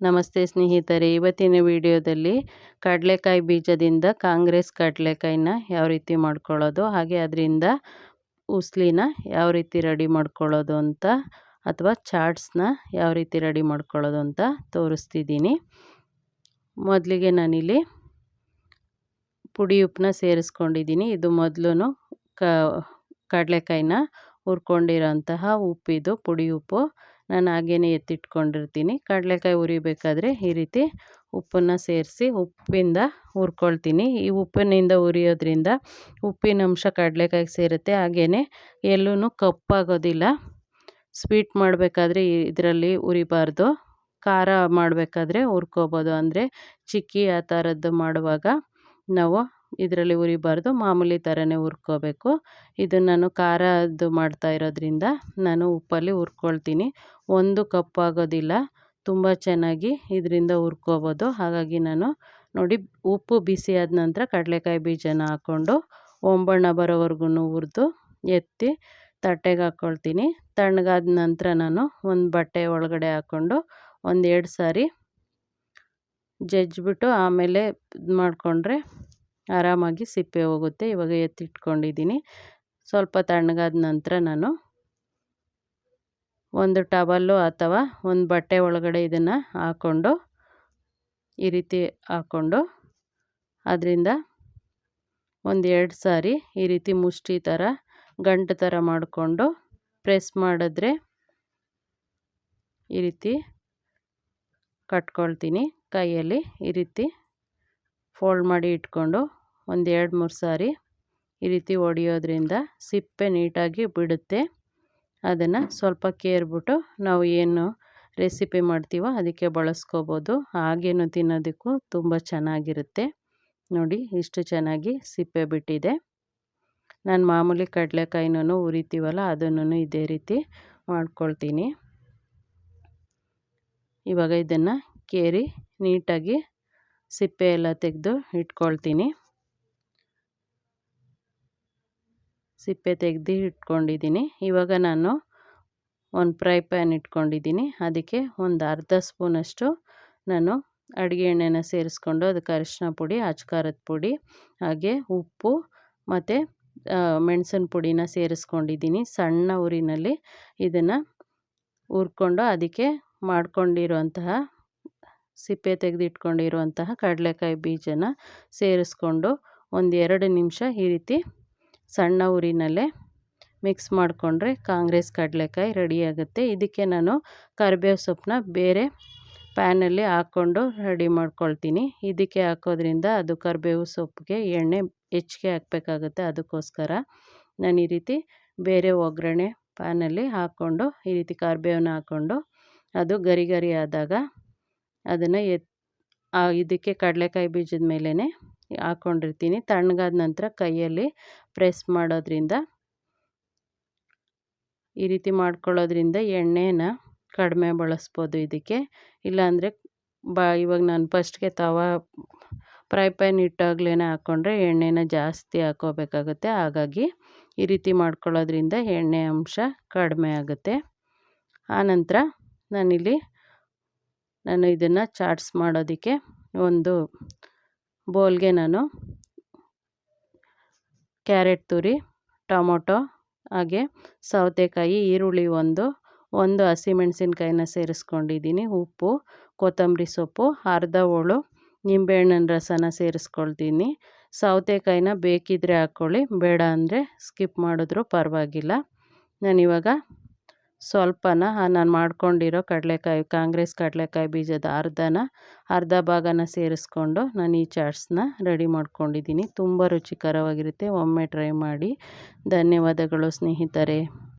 ನಮಸ್ತೆ ಸ್ನೇಹಿತರೆ, ಇವತ್ತಿನ ವಿಡಿಯೋದಲ್ಲಿ ಕಡಲೆಕಾಯಿ ಬೀಜದಿಂದ ಕಾಂಗ್ರೆಸ್ ಕಡಲೆಕಾಯಿನ ಯಾವ ರೀತಿ ಮಾಡ್ಕೊಳ್ಳೋದು, ಹಾಗೆ ಅದರಿಂದ ಉಸ್ಲಿನ ಯಾವ ರೀತಿ ರೆಡಿ ಮಾಡ್ಕೊಳ್ಳೋದು ಅಂತ ಅಥವಾ ಚಾಟ್ಸ್ನ ಯಾವ ರೀತಿ ರೆಡಿ ಮಾಡ್ಕೊಳ್ಳೋದು ಅಂತ ತೋರಿಸ್ತಿದ್ದೀನಿ. ಮೊದಲಿಗೆ ನಾನಿಲ್ಲಿ ಪುಡಿ ಉಪ್ಪನ್ನ ಸೇರಿಸ್ಕೊಂಡಿದ್ದೀನಿ. ಇದು ಮೊದಲು ಕ ಕಡಲೆಕಾಯಿನ ಹುರ್ಕೊಂಡಿರೋಂತಹ ಉಪ್ಪಿದು ಪುಡಿ ಉಪ್ಪು. ನಾನು ಹಾಗೇನೆ ಎತ್ತಿಟ್ಕೊಂಡಿರ್ತೀನಿ. ಕಡಲೆಕಾಯಿ ಹುರಿಬೇಕಾದ್ರೆ ಈ ರೀತಿ ಉಪ್ಪನ್ನು ಸೇರಿಸಿ ಉಪ್ಪಿಂದ ಹುರ್ಕೊಳ್ತೀನಿ. ಈ ಉಪ್ಪಿನಿಂದ ಹುರಿಯೋದ್ರಿಂದ ಉಪ್ಪಿನ ಅಂಶ ಕಡಲೆಕಾಯಿಗೆ ಸೇರುತ್ತೆ. ಹಾಗೆಯೇ ಎಲ್ಲೂ ಕಪ್ಪಾಗೋದಿಲ್ಲ. ಸ್ವೀಟ್ ಮಾಡಬೇಕಾದ್ರೆ ಇದರಲ್ಲಿ ಹುರಿಬಾರ್ದು ಖಾರ ಮಾಡಬೇಕಾದ್ರೆ ಹುರ್ಕೋಬೋದು. ಅಂದರೆ ಚಿಕ್ಕಿ ಆ ಥರದ್ದು ಮಾಡುವಾಗ ನಾವು ಇದರಲ್ಲಿ ಉರಿಬಾರ್ದು, ಮಾಮೂಲಿ ಥರನೇ ಹುರ್ಕೋಬೇಕು ಇದು ನಾನು ಖಾರದ್ದು ಮಾಡ್ತಾ ಇರೋದ್ರಿಂದ ನಾನು ಉಪ್ಪಲ್ಲಿ ಹುರ್ಕೊಳ್ತೀನಿ ಒಂದು ಕಪ್ಪಾಗೋದಿಲ್ಲ ತುಂಬ ಚೆನ್ನಾಗಿ ಇದರಿಂದ ಹುರ್ಕೋಬೋದು ಹಾಗಾಗಿ ನಾನು ನೋಡಿ, ಉಪ್ಪು ಬಿಸಿ ಆದ ನಂತರ ಕಡಲೆಕಾಯಿ ಬೀಜನ ಹಾಕ್ಕೊಂಡು ಒಂಬಣ್ಣ ಬರೋವರೆಗೂ ಹುರಿದು ಎತ್ತಿ ತಟ್ಟೆಗೆ ಹಾಕ್ಕೊಳ್ತೀನಿ ತಣ್ಣಗಾದ ನಂತರ ನಾನು ಒಂದು ಬಟ್ಟೆ ಒಳಗಡೆ ಹಾಕ್ಕೊಂಡು ಒಂದು ಎರಡು ಸಾರಿ ಜಜ್ಜಿಬಿಟ್ಟು ಆಮೇಲೆ ಇದು ಮಾಡಿಕೊಂಡ್ರೆ ಆರಾಮಾಗಿ ಸಿಪ್ಪೆ ಹೋಗುತ್ತೆ. ಇವಾಗ ಎತ್ತಿಟ್ಕೊಂಡಿದ್ದೀನಿ. ಸ್ವಲ್ಪ ತಣ್ಣಗಾದ ನಂತರ ನಾನು ಒಂದು ಟವಲ್ಲು ಅಥವಾ ಒಂದು ಬಟ್ಟೆ ಒಳಗಡೆ ಇದನ್ನು ಹಾಕ್ಕೊಂಡು ಈ ರೀತಿ ಹಾಕ್ಕೊಂಡು ಅದರಿಂದ ಒಂದು ಎರಡು ಸಾರಿ ಈ ರೀತಿ ಮುಷ್ಟಿ ಥರ ಗಂಟು ಥರ ಮಾಡಿಕೊಂಡು ಪ್ರೆಸ್ ಮಾಡಿದ್ರೆ ಈ ರೀತಿ ಕಟ್ಕೊಳ್ತೀನಿ. ಕೈಯಲ್ಲಿ ಈ ರೀತಿ ಫೋಲ್ಡ್ ಮಾಡಿ ಇಟ್ಕೊಂಡು ಒಂದು ಎರಡು ಮೂರು ಸಾರಿ ಈ ರೀತಿ ಹೊಡಿಯೋದ್ರಿಂದ ಸಿಪ್ಪೆ ನೀಟಾಗಿ ಬಿಡುತ್ತೆ. ಅದನ್ನು ಸ್ವಲ್ಪ ಕೇರ್ಬಿಟ್ಟು ನಾವು ಏನು ರೆಸಿಪಿ ಮಾಡ್ತೀವೋ ಅದಕ್ಕೆ ಬಳಸ್ಕೋಬೋದು. ಹಾಗೇನು ತಿನ್ನೋದಕ್ಕೂ ತುಂಬ ಚೆನ್ನಾಗಿರುತ್ತೆ. ನೋಡಿ ಇಷ್ಟು ಚೆನ್ನಾಗಿ ಸಿಪ್ಪೆ ಬಿಟ್ಟಿದೆ. ನಾನು ಮಾಮೂಲಿ ಕಡಲೆಕಾಯಿನೂ ಉರಿತೀವಲ್ಲ ಅದನ್ನು ಇದೇ ರೀತಿ ಮಾಡ್ಕೊಳ್ತೀನಿ. ಇವಾಗ ಇದನ್ನು ಕೇರಿ ನೀಟಾಗಿ ಸಿಪ್ಪೆ ಎಲ್ಲ ತೆಗೆದು ಇಟ್ಕೊಳ್ತೀನಿ. ಸಿಪ್ಪೆ ತೆಗೆದು ಇಟ್ಕೊಂಡಿದ್ದೀನಿ ಇವಾಗ ನಾನು ಒಂದು ಫ್ರೈ ಪ್ಯಾನ್ ಇಟ್ಕೊಂಡಿದ್ದೀನಿ. ಅದಕ್ಕೆ ಒಂದು ಅರ್ಧ ಸ್ಪೂನಷ್ಟು ನಾನು ಅಡುಗೆ ಎಣ್ಣೆನ ಸೇರಿಸ್ಕೊಂಡು ಅದಕ್ಕೆ ಅರಿಶಿನ ಪುಡಿ, ಅಚ್ಕಾರದ ಪುಡಿ, ಹಾಗೆ ಉಪ್ಪು ಮತ್ತು ಮೆಣಸಿನ ಪುಡಿನ ಸೇರಿಸ್ಕೊಂಡಿದ್ದೀನಿ. ಸಣ್ಣ ಉರಿನಲ್ಲಿ ಇದನ್ನು ಹುರ್ಕೊಂಡು ಅದಕ್ಕೆ ಮಾಡ್ಕೊಂಡಿರುವಂತಹ, ಸಿಪ್ಪೆ ತೆಗೆದಿಟ್ಕೊಂಡಿರುವಂತಹ ಕಡಲೆಕಾಯಿ ಬೀಜನ ಸೇರಿಸ್ಕೊಂಡು ಒಂದು ಎರಡು ನಿಮಿಷ ಈ ರೀತಿ ಸಣ್ಣ ಉರಿನಲ್ಲೇ ಮಿಕ್ಸ್ ಮಾಡಿಕೊಂಡ್ರೆ ಕಾಂಗ್ರೆಸ್ ಕಡಲೆಕಾಯಿ ರೆಡಿಯಾಗುತ್ತೆ ಇದಕ್ಕೆ ನಾನು ಕರಿಬೇವು ಸೊಪ್ಪನ್ನ ಬೇರೆ ಪ್ಯಾನಲ್ಲಿ ಹಾಕ್ಕೊಂಡು ರೆಡಿ ಮಾಡ್ಕೊಳ್ತೀನಿ. ಇದಕ್ಕೆ ಹಾಕೋದ್ರಿಂದ ಅದು ಕರಿಬೇವು ಸೊಪ್ಪಿಗೆ ಎಣ್ಣೆ ಹೆಚ್ಚಿಗೆ ಹಾಕಬೇಕಾಗುತ್ತೆ ಅದಕ್ಕೋಸ್ಕರ. ನಾನು ಈ ರೀತಿ ಬೇರೆ ಒಗ್ಗರಣೆ ಪ್ಯಾನಲ್ಲಿ ಹಾಕ್ಕೊಂಡು ಈ ರೀತಿ ಕರಿಬೇವನ್ನ ಹಾಕ್ಕೊಂಡು ಅದು ಗರಿ ಗರಿ ಆದಾಗ ಅದನ್ನು ಎತ್ ಇದಕ್ಕೆ ಕಡಲೆಕಾಯಿ ಬೀಜದ ಮೇಲೇ ಹಾಕ್ಕೊಂಡಿರ್ತೀನಿ ತಣ್ಣಗಾದ ನಂತರ ಕೈಯಲ್ಲಿ ಪ್ರೆಸ್ ಮಾಡೋದ್ರಿಂದ, ಈ ರೀತಿ ಮಾಡ್ಕೊಳ್ಳೋದ್ರಿಂದ ಎಣ್ಣೆನ ಕಡಿಮೆ ಬಳಸ್ಬೋದು ಇದಕ್ಕೆ. ಇಲ್ಲಾಂದರೆ ಬಾ, ಇವಾಗ ನಾನು ಫಸ್ಟ್ಗೆ ತವ ಫ್ರೈ ಪ್ಯಾನ್ ಇಟ್ಟಾಗಲೇ ಹಾಕ್ಕೊಂಡ್ರೆ ಎಣ್ಣೆನ ಜಾಸ್ತಿ ಹಾಕೋಬೇಕಾಗುತ್ತೆ ಹಾಗಾಗಿ ಈ ರೀತಿ ಮಾಡ್ಕೊಳ್ಳೋದ್ರಿಂದ ಎಣ್ಣೆ ಅಂಶ ಕಡಿಮೆ ಆಗುತ್ತೆ. ಆನಂತರ ನಾನಿಲ್ಲಿ, ನಾನು ಇದನ್ನು ಚಾಟ್ಸ್ ಮಾಡೋದಕ್ಕೆ ಒಂದು ಬೌಲ್ಗೆ ನಾನು ಕ್ಯಾರೆಟ್ ತುರಿ, ಟೊಮೊಟೊ, ಹಾಗೆ ಸೌತೆಕಾಯಿ, ಈರುಳ್ಳಿ ಒಂದು ಒಂದು ಹಸಿಮೆಣಸಿನ್ಕಾಯಿನ ಸೇರಿಸ್ಕೊಂಡಿದ್ದೀನಿ, ಉಪ್ಪು, ಕೊತ್ತಂಬರಿ ಸೊಪ್ಪು, ಅರ್ಧ ಹೋಳು ನಿಂಬೆಹಣ್ಣಿನ ರಸನ ಸೇರಿಸ್ಕೊಳ್ತೀನಿ. ಸೌತೆಕಾಯಿನ ಬೇಕಿದ್ದರೆ ಹಾಕ್ಕೊಳ್ಳಿ, ಬೇಡ ಅಂದರೆ ಸ್ಕಿಪ್ ಮಾಡಿದ್ರೂ ಪರವಾಗಿಲ್ಲ. ನಾನಿವಾಗ ಸ್ವಲ್ಪನ ನಾನು ಮಾಡ್ಕೊಂಡಿರೋ ಕಡಲೆಕಾಯಿ, ಕಾಂಗ್ರೆಸ್ ಕಡಲೆಕಾಯಿ ಬೀಜದ ಅರ್ಧನ, ಅರ್ಧ ಭಾಗನ ಸೇರಿಸ್ಕೊಂಡು ನಾನು ಈ ಚಾಟ್ಸ್ನ ರೆಡಿ ಮಾಡ್ಕೊಂಡಿದ್ದೀನಿ. ತುಂಬ ರುಚಿಕರವಾಗಿರುತ್ತೆ. ಒಮ್ಮೆ ಟ್ರೈ ಮಾಡಿ. ಧನ್ಯವಾದಗಳು ಸ್ನೇಹಿತರೆ.